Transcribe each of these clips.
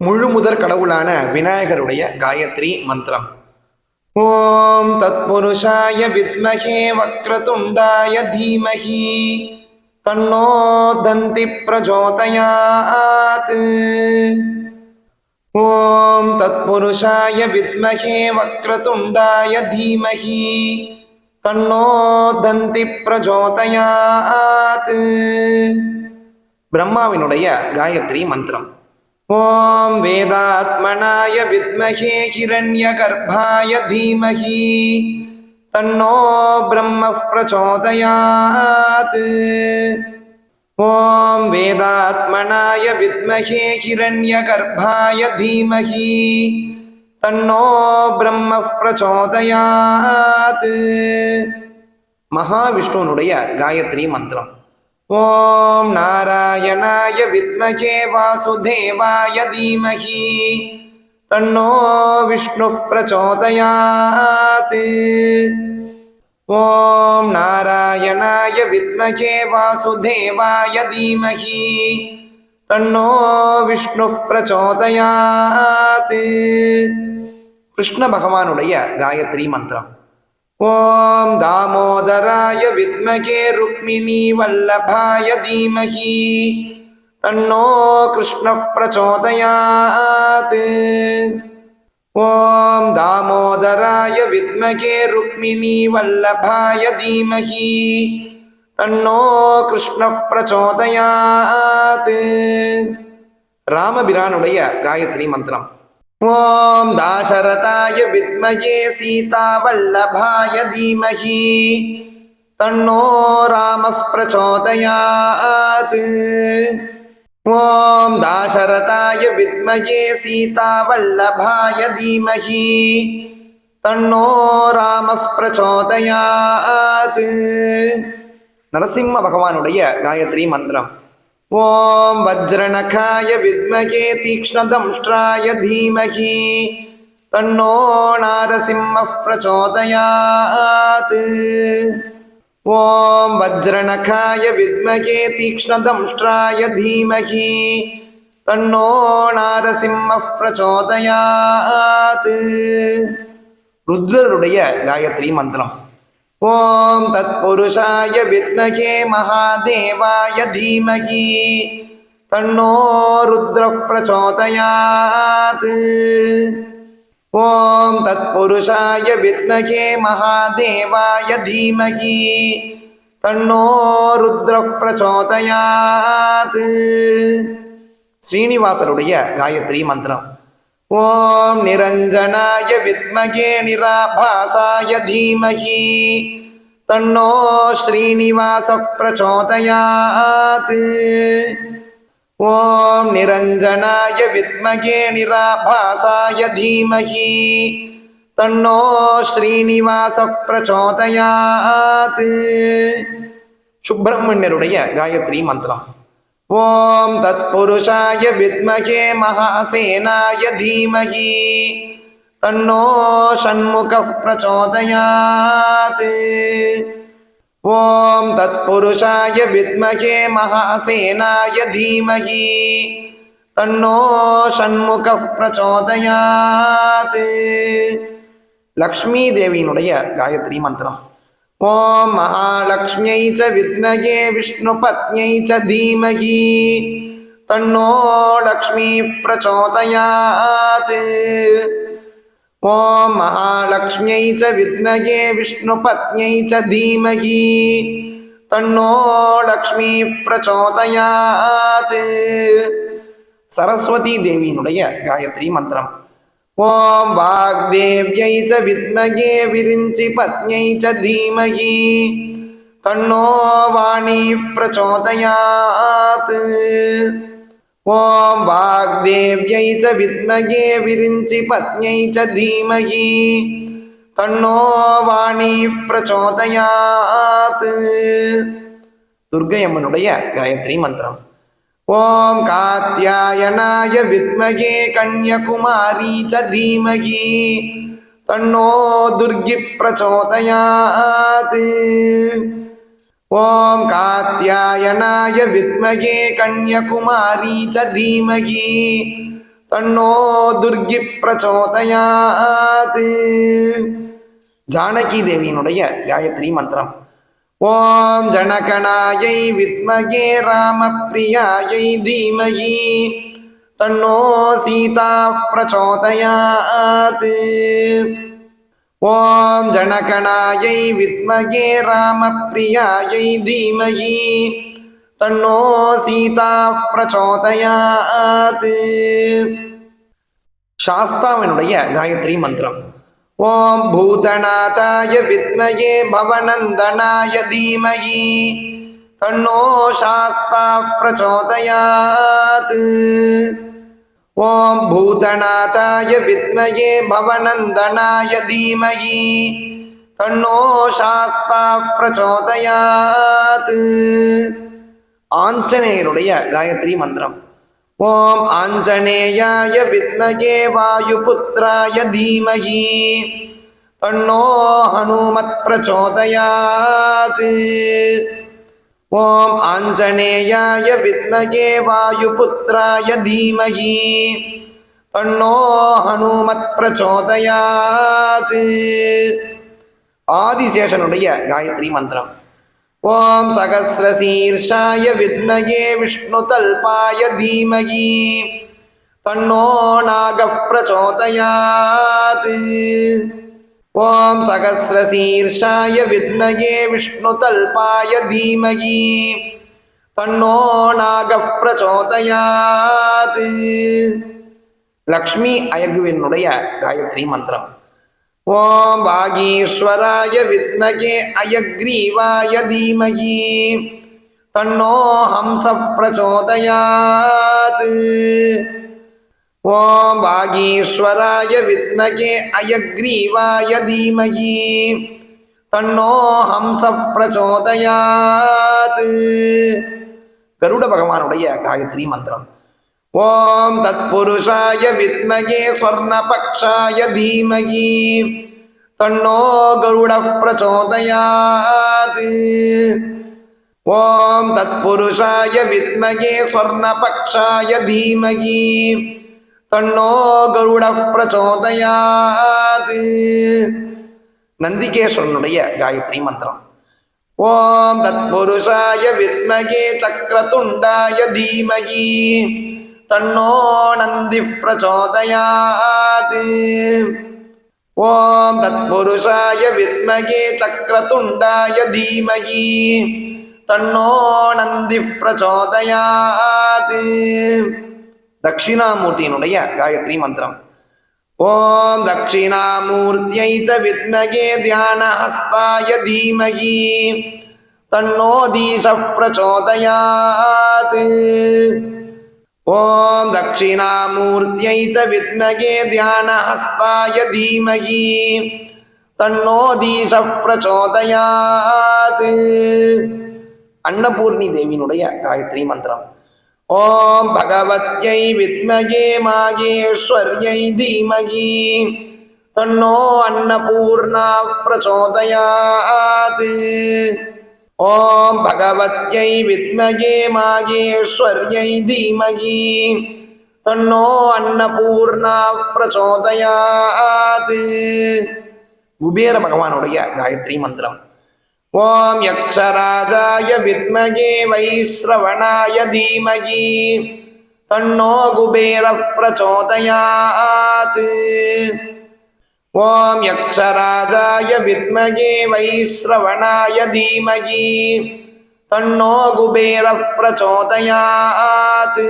முழு முதற் கடவுளான விநாயகருடைய காயத்ரி மந்திரம். ஓம் தத்புருஷாய வித்மகே வக்ரதுண்டாய தீமகி. தன்னோ தந்தி பிரஜோதயாத். ஓம் தத்புருஷாய வித்மகே வக்ரதுண்டாய தீமகி. தன்னோ தந்தி பிரஜோதயாத். பிரம்மாவினுடைய காயத்ரி மந்திரம். ஓம் வேதாத்மனாய வித்மகே ஹிரண்யகர்ப்பாய தீமஹி தன்னோ பிரம்ம பிரச்சோதயாத் ஓம் வேதாத்மனாய வித்மகே ஹிரண்யகர்ப்பாய தீமஹி தன்னோ பிரம்ம பிரச்சோதயாத் மகாவிஷ்ணுனுடைய காயத்ரி மந்திரம் ஓம் நாராயணாய வித்மகே வாசுதேவாய தீமஹி தன்னோ விஷ்ணு பிரச்சோதயாத் ஓம் நாராயணாய வித்மகே வாசுதேவாய தீமஹி தன்னோ விஷ்ணு பிரச்சோதயாத் கிருஷ்ண பகவானுடைய காயத்ரி மந்திரம் ஓம் தாமோதராய வித்மகே ருக்மிணி வல்லபாய தீமகி. தன்னோ கிருஷ்ண பிரச்சோதயாத். ஓம் தாமோதராய வித்மகே ருக்மிணி வல்லபாய தீமகி. தன்னோ கிருஷ்ண பிரச்சோதயாத். ராமபிரானுடைய காயத்ரி மந்திரம். ஓம் தாசரதாய வித்மகே சீதாவல்லபாய தீமஹி தன்னோ ராம பிரச்சோதயாத் ஓம் தாசரதாய வித்மகே சீதாவல்லபாய தீமஹி தன்னோ ராம பிரச்சோதயாத் நரசிம்ம பகவானுடைய காயத்ரி மந்திரம் ஓம் வஜ்ரணகாய வித்மகே தீக்ஷ்ணதம்ஷ்ட்ராய தீமஹி தன்னோ நாரசிம்ம பிரச்சோதயாத். ஓம் வஜ்ரணகாய வித்மகே தீக்ஷ்ணதம்ஷ்ட்ராய தீமஹி தன்னோ நாரசிம்ம பிரச்சோதயாத். ருத்ரருடைய காயத்ரி மந்திரம். ஓம் தத் புருஷாய வித்மகே மகாதேவாய தீமகி. தன்னோ ருத்ர பிரச்சோதயாத் ஓம் தத் புருஷாய வித்மகே மகாதேவாய தீமகி. தன்னோ ருத்ர பிரச்சோதயாத் ஸ்ரீனிவாசருடைய காயத்ரி மந்திரம். ஓம் நிரஞ்சனாய வித்மகே நிராபாசாய தீமஹி தன்னோ ஸ்ரீனிவாச பிரச்சோதயாத். ஓம் நிரஞ்சனாய வித்மகே நிராபாசாய தீமஹி தன்னோ ஸ்ரீனிவாச பிரச்சோதயாத். சுப்பிரமணியருடைய காயத்ரி மந்திரம். ஓம் தத்புருஷாய வித்மகே மகாசேனாய தீமஹி தன்னோ ஷண்முக பிரச்சோதயாத் ஓம் தத்புருஷாய வித்மகே மகாசேனாய தீமஹி தன்னோ ஷண்முக பிரச்சோதயாத் லக்ஷ்மி தேவியினுடைய காயத்ரி மந்திரம் ஓம் மகாலக்ஷ்மியை ச வித்மகே விஷ்ணுபத்யை ச தீமகி தன்னோ லக்ஷ்மி பிரச்சோதயாத் ஓம் மகாலக்ஷ்மியை ச வித்மகே விஷ்ணுபத்யை ச தீமகி தன்னோ லக்ஷ்மி பிரச்சோதயாத் சரஸ்வதி தேவியினுடைய காயத்ரி மந்திரம் ஓம் வாக்தேவ்யை ச வித்மகே விரிஞ்சி பத்யை ச தீமகி. தன்னோ வாணி பிரச்சோதயாத். ஓம் வாக்தேவ்யை ச வித்மகே விரிஞ்சி பத்யை ச தீமகி. தன்னோ வாணி பிரச்சோதயாத். துர்கை அம்மனுடைய காயத்ரி மந்திரம். ஓம் காத்யாயனாய வித்மகே கன்யகுமாரி ச தீமகி தன்னோ துர்கி பிரச்சோதயாத் ஓம் காத்யாயனாய வித்மகே கன்யகுமாரி ச தீமகி தன்னோ துர்கி பிரச்சோதயாத் ஜானகி தேவியினுடைய காயத்ரி மந்திரம் ஓம் ஜனகணாயை வித்மகே ராமப்பிரியாயை தீமகி. தன்னோ சீதா பிரச்சோதயாத். ஓம் ஜனகணாயை வித்மகே ராமப்பிரியாயை தீமகி. தன்னோ சீதா பிரச்சோதயாத். சாஸ்தாவினுடைய காயத்ரி மந்திரம். ஓம் பூதநாதாய வித்மயே பவநந்தனாய தீமகி. தன்னோ சாஸ்தா பிரச்சோதயாத். ஓம் பூதநாதாய வித்மயே பவநந்தனாய தீமகி. தன்னோ சாஸ்தா பிரச்சோதயாத். ஆஞ்சநேயருடைய காயத்ரி மந்திரம். ஓம் ஆஞ்சநேயாய வித்மகே வாயுபுத்திராய தீமகி. தன்னோ ஹனுமத் பிரச்சோதயாத். ஓம் ஆஞ்சநேயாய வித்மகே வாயுபுத்திராய தீமகி. தன்னோ ஹனுமத் பிரச்சோதயாத். ஆதிசேஷனுடைய காயத்ரி மந்திரம். ஓம் சகசிரசீர்ஷாய வித்மகே விஷ்ணுதல்பாய தீமகி. தன்னோ நாக பிரச்சோதயாத் ஓம் சகசிரசீர்ஷாய வித்மகே விஷ்ணுதல்பாய தீமகி. தன்னோ நாக பிரச்சோதயாத் லக்ஷ்மி அயகுவினுடைய காயத்ரி மந்திரம். ஓம் வாகீஸ்வராய வித்மகே அயக்ரீவாய தீமகி. தன்னோ ஹம்ச பிரச்சோதயாத். ஓம் வாகீஸ்வராய வித்மகே அயக்ரீவாய தீமகி. தன்னோ ஹம்ச பிரச்சோதயாத். கருட பகவானுடைய காயத்ரி மந்திரம். ஓம் தத் புருஷாய வித்மகே ஸ்வர்ணபக்ஷாய தீமகி. தன்னோ கருட பிரச்சோதயாத். ஓம் தத் புருஷாய வித்மகே ஸ்வர்ணபக்ஷாய தீமகி. தன்னோ கருட பிரச்சோதயாத். நந்திகேஸ்வரனுடைய காயத்ரி மந்திரம். ஓம் தத் புருஷாய வித்மகே சக்கரதுண்டாய தீமகி. தன்னோ நந்தி பிரச்சோதயாத் ஓம் தத்புருஷாய வித்மகே சக்கரதுண்டாய தீமகி தன்னோ நந்தி பிரச்சோதயாத் தட்சிணாமூர்த்தியினுடைய காயத்ரி மந்திரம் ஓம் தட்சிணாமூர்த்தியை ச வித்மகே தியானஹஸ்தாய தீமகி தன்னோ தீச பிரச்சோதயாத் ஓம் தட்சிணாமூர்த்தியை ச வித்மகே தியானஹஸ்தாய தீமகி தன்னோ தீச பிரச்சோதயாத் அன்னபூர்ணி தேவியினுடைய காயத்ரி மந்திரம் ஓம் பகவத்யை வித்மகே மாகேஸ்வர்யை தீமகி தன்னோ அன்னபூர்ணா பிரச்சோதயாது ஓம் பகவத்யை வித்மகே மாகேஸ்வர்யை தீமகி தன்னோ அன்னபூர்ணா பிரச்சோதயாத் குபேர பகவானுடைய காயத்ரி மந்திரம் ஓம் யக்ஷராஜாய வித்மகே வைஸ்ரவணாய தீமகி தன்னோ குபேர பிரச்சோதயாத் ஓம் யக்ஷராஜாய வித்மகே வைஸ்ரவணாய தீமகி. தன்னோ குபேர பிரச்சோதயாத்.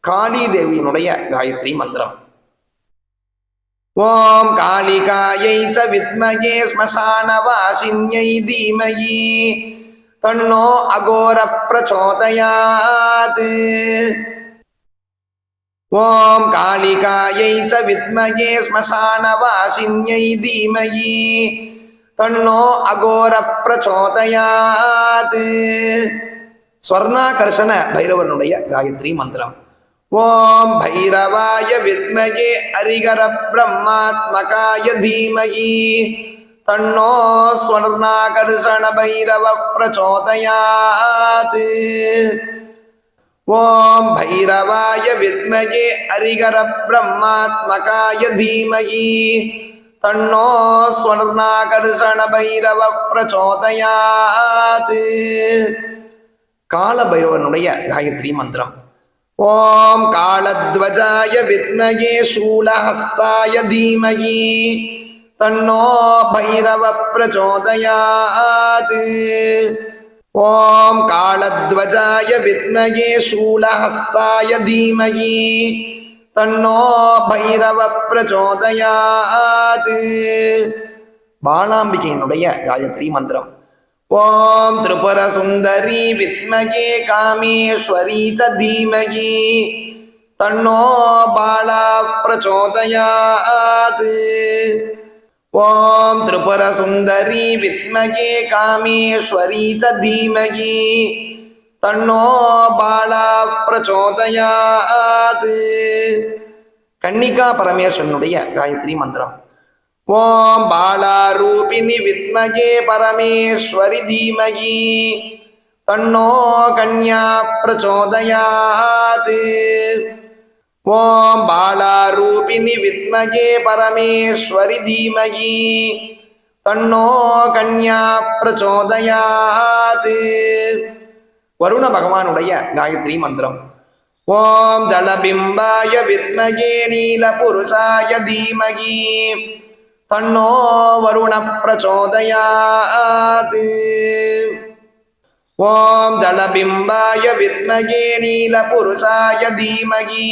காளி தேவியினுடைய காயத்ரி மந்திரம். ஓம் காளிகாயை ச வித்மகே ஸ்மசானவாசின்யை தீமகி. தன்னோ அகோர பிரச்சோதயாத். ஓம் காளிகாயை ச வித்மகே ஸ்மசானவாசின்யை தீமயி தன்னோ அகோர பிரச்சோதயாது. ஸ்வர்ணாகர்ஷண பைரவனுடைய காயத்ரி மந்திரம். ஓம் பைரவாய வித்மகே அரிகர பிரம்மாத்மகாய தீமகி. தன்னோ ஸ்வர்ணாகர்ஷண பைரவ பிரச்சோதயாது. ஓம் பைரவாய வித்மகே ஹரிகர பிரம்மாத்மகாய தீமகி தன்னோ ஸ்வர்ணாகர்ஷண பைரவ பிரச்சோதயாது காலபைரவனுடைய காயத்ரி மந்திரம் ஓம் காலத்வஜாய வித்மகே சூலஹஸ்தாய தீமகி தன்னோ பைரவ பிரச்சோதயாது ஓம் காலத்வஜாய வித்மகே சூலஹஸ்தாய தீமகி. தன்னோ பைரவ பிரச்சோதயாது. பாலாம்பிகையினுடைய காயத்ரி மந்திரம். ஓம் திரிபுர சுந்தரி வித்மகே காமேஸ்வரி ச தீமகி. தன்னோ பாலா பிரச்சோதயாது. ஓம் திரிபுர சுந்தரி வித்மகே காமேஸ்வரி ச தீமகி. தன்னோ பாலா பிரச்சோதயாது. கன்னிகா பரமேஸ்வரனுடைய காயத்ரி மந்திரம். ஓம் பாலாரூபிணி வித்மகே பரமேஸ்வரி தீமகி. தன்னோ கன்யா பிரச்சோதயாது. ஓம் பாலாரூபிணி வித்மகே பரமேஸ்வரி தீமகி. தன்னோ கன்யா பிரச்சோதயாது வருண பகவானுடைய காயத்ரி மந்திரம். ஓம் ஜலபிம்பாய வித்மகே நீல புருஷாய தீமகி. தன்னோ வருண பிரச்சோதயாது ஓம் ஜலபிம்பாய வித்மகே நீலபுருஷாய தீமகி.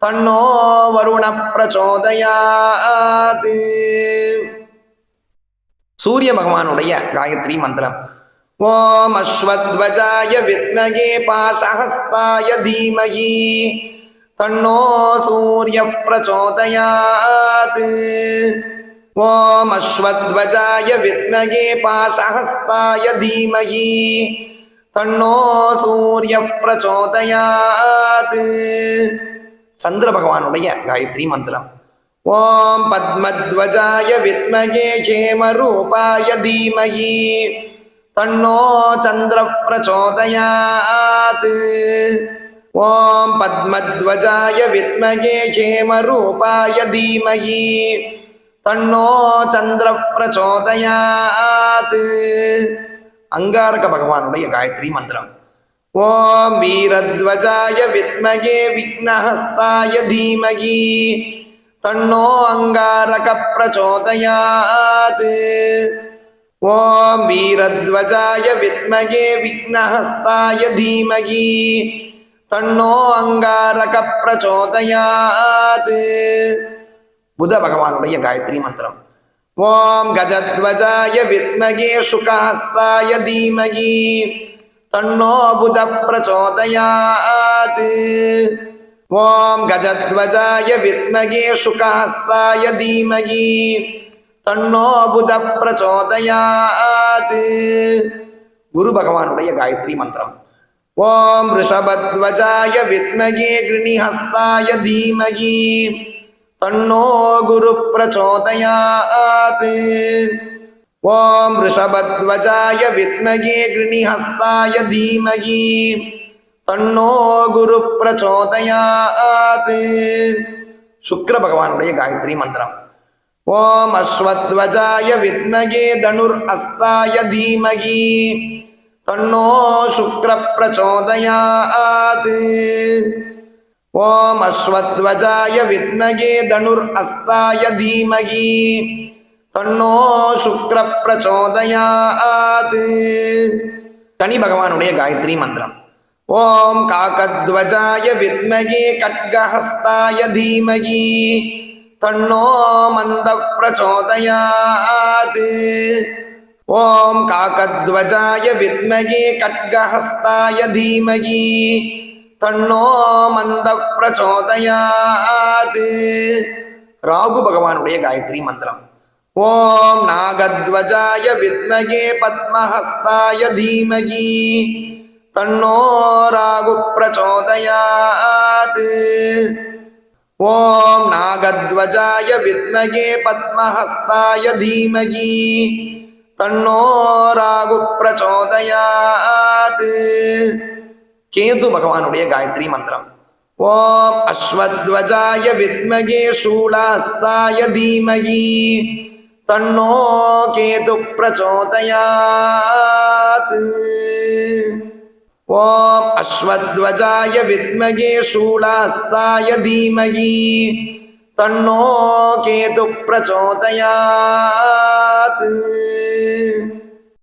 தன்னோ வருண பிரச்சோதயாத் சூரிய பகவானுடைய காயத்ரி மந்திரம். ஓம் அஸ்வத்வஜாய வித்மகே பாசஹஸ்தாய தீமகி. தன்னோ சூரிய பிரச்சோதயாத் ஓம் அஸ்வத்வஜாய வித்மகே பாசஹஸ்தாய தீமகி. தன்னோ சூரிய பிரச்சோதயாத். சந்திர பகவானுடைய காயத்ரி மந்திரம். ஓம் பத்மத்வஜாய வித்மகே ஹேமரூபாய தீமகி. தன்னோ சந்திர பிரச்சோதயாத். ஓம் பத்மத்வஜாய வித்மகே ஹேமரூபாய தீமகி. தன்னோ சந்திர பிரச்சோதயாத் அங்காரக பகவானுடைய காயத்ரி மந்திரம். ஓம் வீரத்வஜாய வித்மகே விக்னஹஸ்தாய தீமகி. தன்னோ அங்காரக பிரச்சோதயாத் ஓம் வீரத்வஜாய வித்மகே விக்னஹஸ்தாய தீமகி. தன்னோ அங்காரக பிரச்சோதயாத் புத பகவானுடைய காயத்ரி மந்திரம். ஓம் கஜத்வஜாய வித்மகே சுகாஸ்தாய தீமகி. தன்னோ புத பிரச்சோதயாத். ஓம் கஜத்வஜாய வித்மகே சுகாஸ்தாய தீமகி. தன்னோ புத பிரச்சோதயாத். குரு பகவானுடைய காயத்ரி மந்திரம். ஓம் ரிஷபத்வஜாய வித்மகே கிருணிஹஸ்தாய தீமகி. தன்னோ குரு பிரச்சோதயாத் ஓம் ரிஷபத்வஜாய வித்மகே கிருணிஹஸ்தாய தீமகி தன்னோ குரு பிரச்சோதயாத் சுக்ர பகவானுடைய காயத்ரி மந்திரம் ஓம் அஸ்வத்வஜாய வித்மகே தனுர் அஸ்தாய தீமகி தன்னோ சுக்ர பிரச்சோதயாத் ஓம் அஸ்வத்வஜாய வித்மகே தனுர் அஸ்தாய தீமகி. தன்னோ சுக்ர பிரச்சோதயாத். தனி பகவானுடைய காயத்ரி மந்திரம். ஓம் காக்கத்வஜாய வித்மகே கட்கஹஸ்தாய தீமகி. தன்னோ மந்த பிரச்சோதயாத். ஓம் காக்கத்வஜாய வித்மகே கட்கஹஸ்தாய தீமகி. தன்னோ மந்த பிரச்சோதயாத் ராகு பகவானுடைய காயத்ரி மந்திரம் ஓம் நாகத்வஜாய வித்மகே பத்மஹஸ்தாய தீமகி தன்னோ ராகு பிரச்சோதயாத் ஓம் நாகத்வஜாய வித்மகே பத்மஹஸ்தாய தீமகி தன்னோ ராகு பிரச்சோதயாத் கேது பகவானுடைய காயத்ரி மந்திரம் ஓம் அஸ்வத்வஜாய வித்மகே சூலாஸ்தாய தீமகி தன்னோ கேது பிரச்சோதயாத் ஓம் அஸ்வத்வஜாய வித்மகே சூலாஸ்தாய தீமகி தன்னோ கேது பிரச்சோதயாத்